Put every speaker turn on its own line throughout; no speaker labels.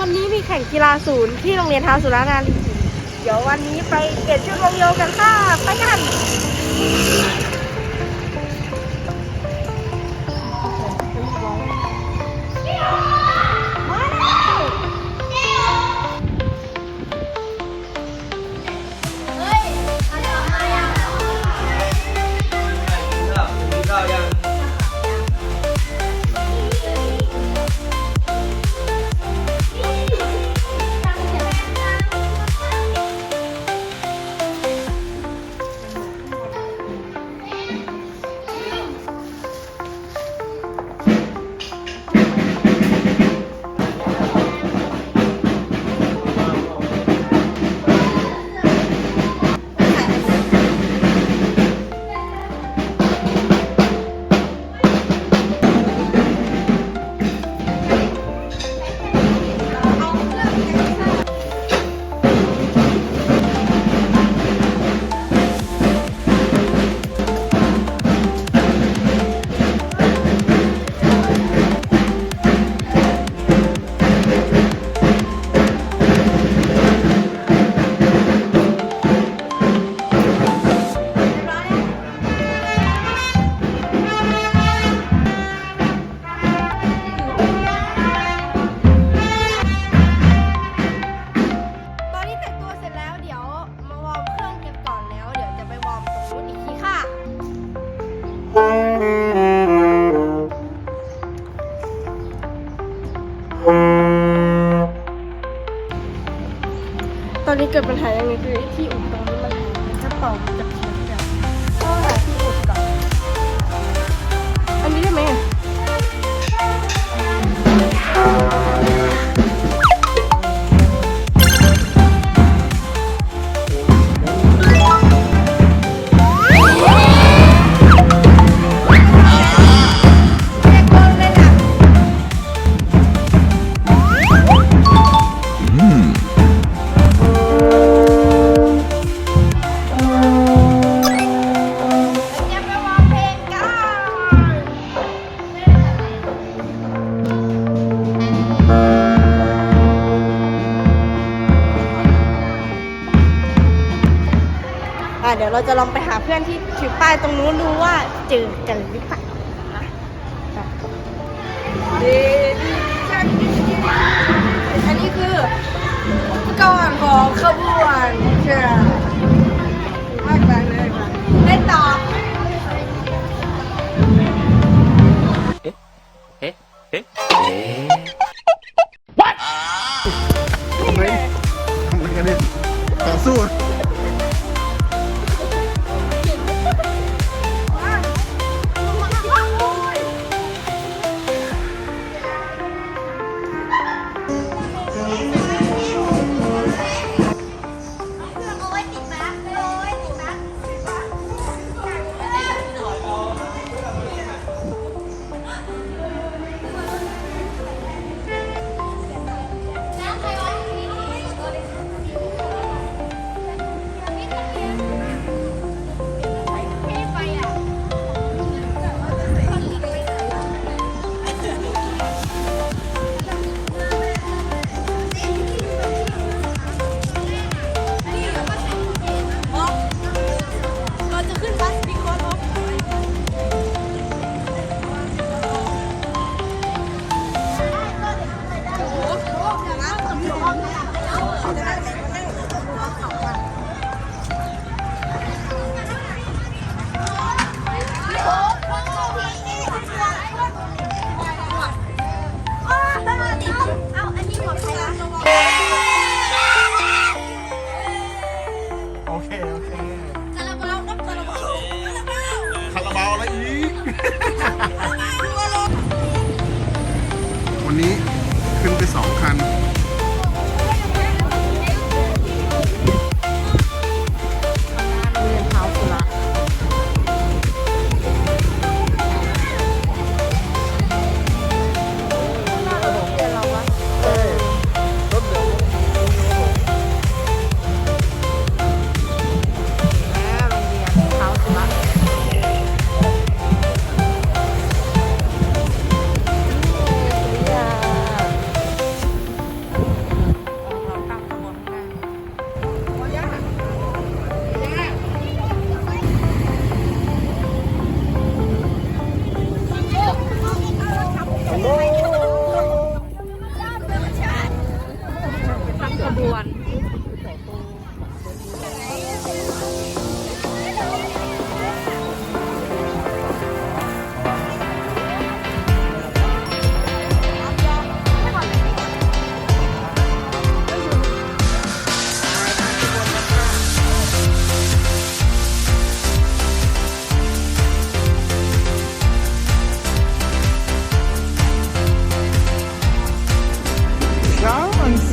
วันนี้มีแข่งกีฬาศูนย์ที่โรงเรียนท้าสุรานารีเดี๋ยววันนี้ไปเปลี่ยนชุดวงโยกันค่ะ ไปกัน เกิดปัญหาอย่างนี้คือที่อุ่ปกนี้มันจะเป่า เจอกันหรือเปล่า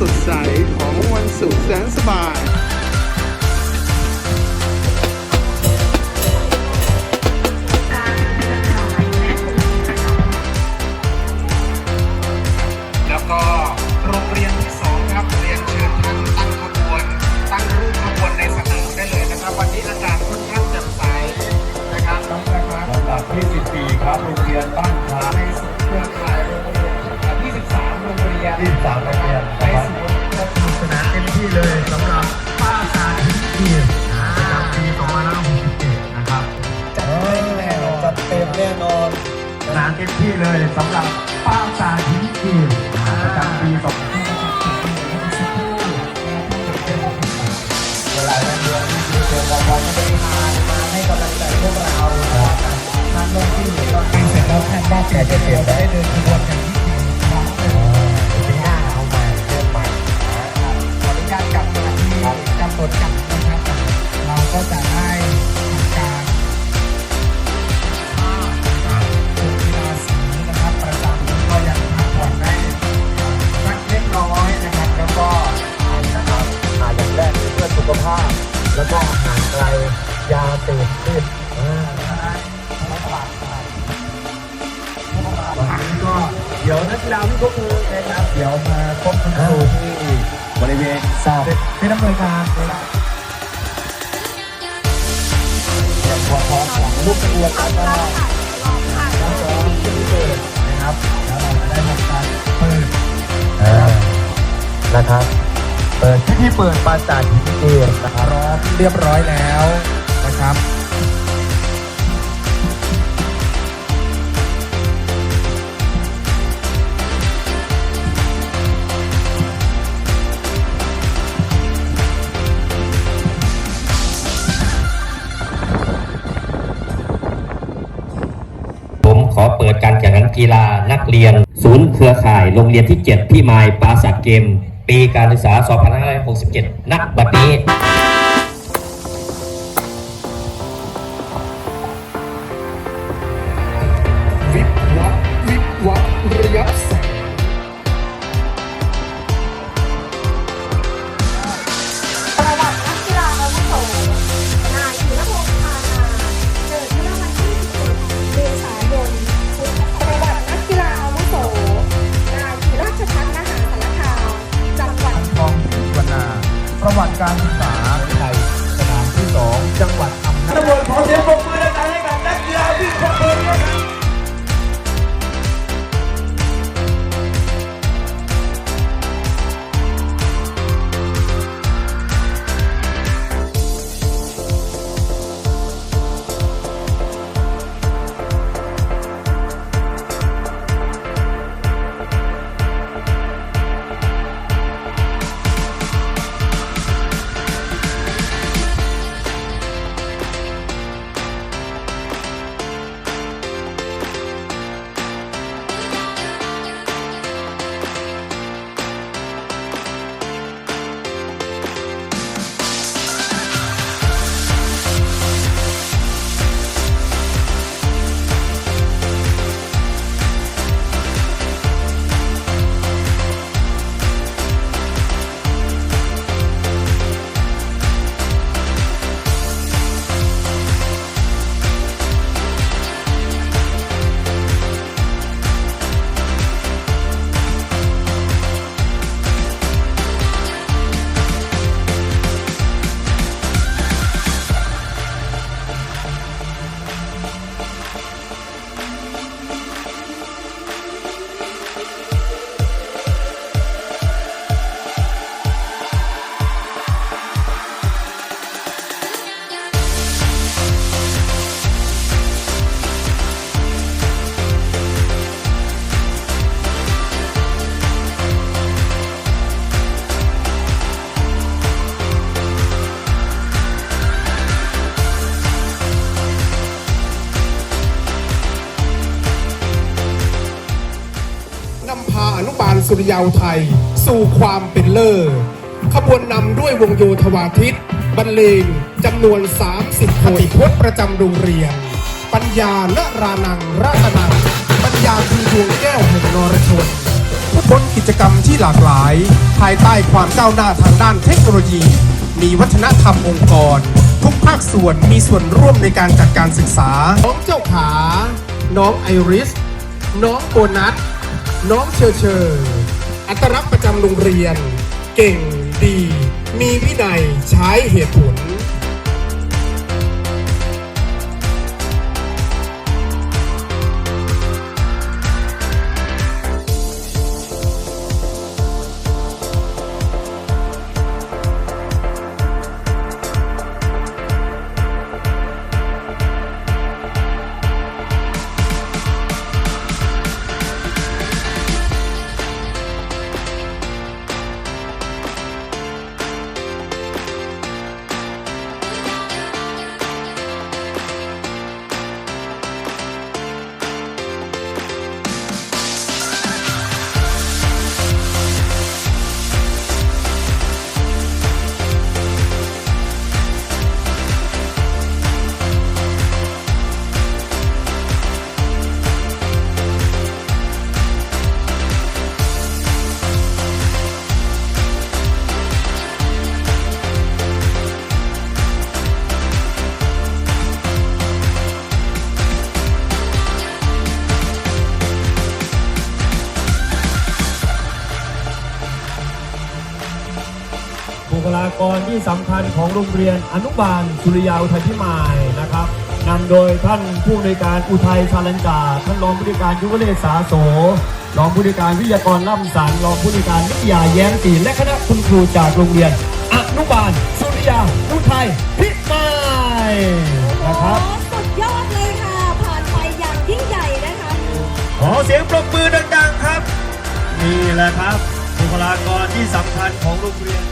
ส
ดใสของวันสุขแสนสบาย
แล้วก็โรงเรียนที่สองครับเรียนเชิญท่านตั้งขบวน ตั้งรูปขบวนในสนามได้เลยนะครับ วันนี้อากาศค่อนข้างแจ่มใสนะครับน้องนะครับ
ลำดับที่14ครับโรงเรียนบ้านคา
ใน รียน
ที่3โรงเรียน
ใน
นะครับ
ศู
สนุกสนานเต็มที่เลยสำหรับป้าสาธิตทีมประจำปี2567นะครับ
จัดเต็มแน่นอน
จัดเต็มแน่นอน สนานเต็มที่เลยสำหรับป้าสาธิตทีมประจำปี2
เวลาเรียนที่เรียนวันวันไม่ได้มามาให้กำลังใจพวกเราท่านลงที่หนึ่งก็เป็นเสร็จแล้วท่านได้เปลี่ยนเปลี่ยนได้เดินขบวนกันที่ กดจับนะครับ
เราก็จะได้ นะครับ เปิดพิธีเปิดปราสาทหินเกมนะครับ
พร้อมเรียบร้อยแล้วนะครับ
ผมขอเปิดการแข่งขันกีฬานักเรียน เครือข่ายโรงเรียนที่ 7 ที่มายปราสา
ทเกม
ปีการศึกษา 2567นักบัด
นี้าอนุบาลสุริยาวไทย สู่ความเป็นเลิศขบวนนำด้วยวงโยธวาทิตบรรเลงจำนวน 30คนพจน์ประจำโรงเรียน ปัญญาละรานังราตนัง ปัญญาคือดวงแก้วแห่งนรชนผู้พ้นกิจ
จกรรมที่หลากหลาย ภายใต้ความก้าวหน้าทางด้านเทคโนโลยี มีวัฒนธรรมองค์กร ทุกภาคส่วนมีส่วนร่วมในการจัดการศึกษา น้องเจ้าขา น้องไอริส น้องโบนัส น้องเชอเชออัตลักษณ์ประจำโรงเรียน เก่งดี มีวินัยใช้เหตุผล
กรที่สำคัญของโรงเรียนอนุบาลสุริยาอุทัยพิมายนะครับนำโดยท่านผู้อำนวยการอุทัยชาลันจาท่านรองผู้อำนวยการยุวเลศสาโสรองผู้อำนวยการวิทยากรล่ำสันรองผู้อำนวยการวิทยาแย้มศรีและคณะคุณครูจากโรงเรียนอนุบาลสุริยาอุทัยพิมายนะครับ
สุดยอดเลยค่ะผ่านไปอย่างยิ่งใหญ่นะคะ
ขอเสียงปรบมือดังๆครับนี่แหละครับบุคลากรที่สำคัญของโรงเรียน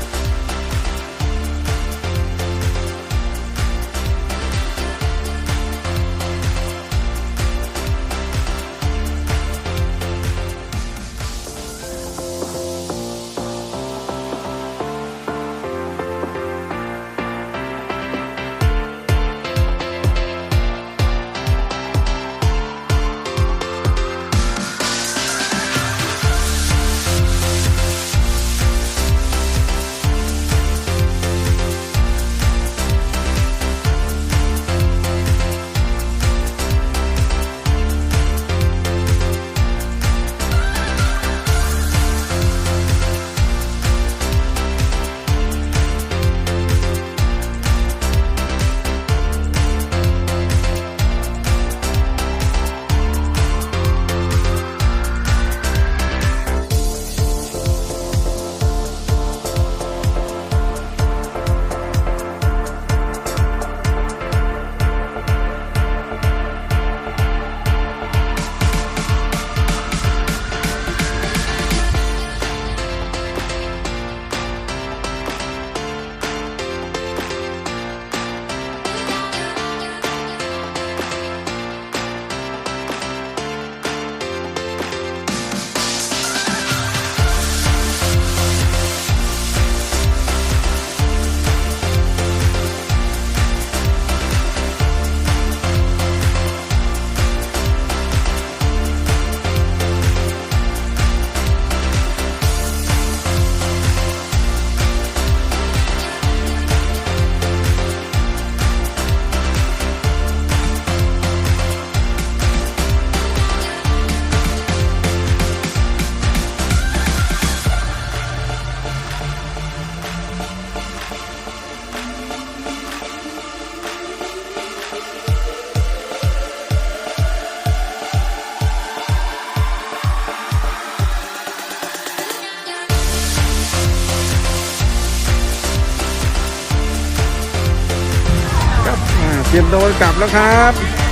เตรียมโดนกลับแล้วครับ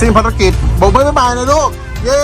สิ้นภารกิจโบกมือบ๊ายบายเลยลูก เย้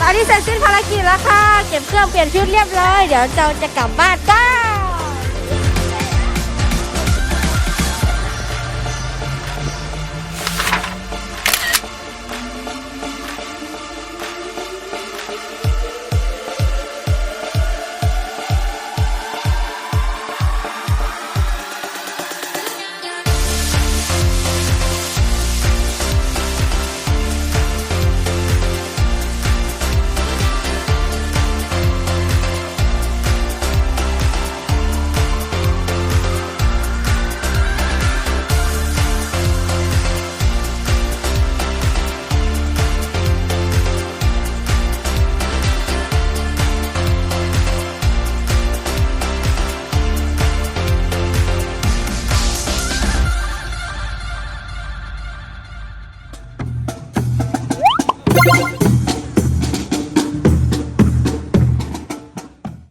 ตอนนี้เสร็จสิ้นภารกิจแล้วค่ะ เก็บเครื่องเปลี่ยนชุดเรียบร้อย เดี๋ยวเราจะกลับบ้านกัน